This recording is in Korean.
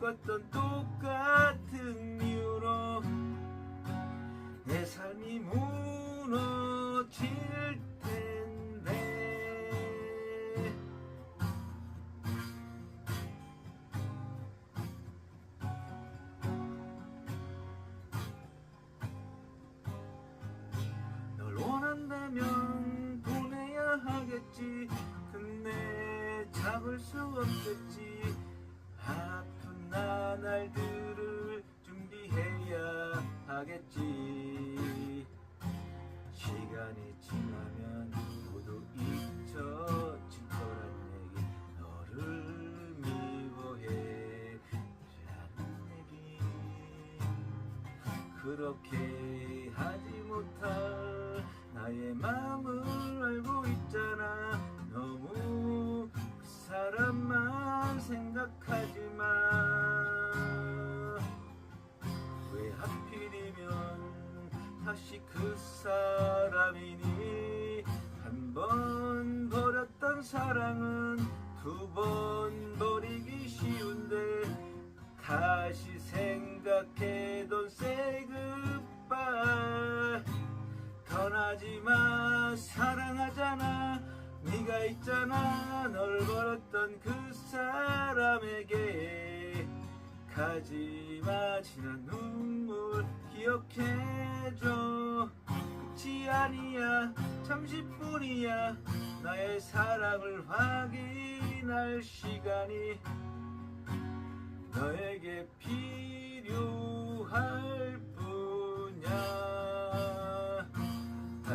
겪었던 똑같은 이유로 내 삶이 무너질 텐데. 널 원한다면 보내야 하겠지. 근데 잡을 수 없겠지 그렇게 하지 못할 나의 마음을 알고 있잖아. 너무 그 사람만 생각하지 마 왜 하필이면 다시 그 사람이니? 한 번 버렸던 사랑은 두 번 버리기 쉬운데 다시 생각해도 say goodbye. 떠나지마. 사랑하잖아. 네가 있잖아. 널 버렸던 그 사람에게. 가지마. 지난 눈물 기억해줘. 끝이 아니야. 잠시뿐이야. 나의 사랑을 확인할 시간이 너에게 필요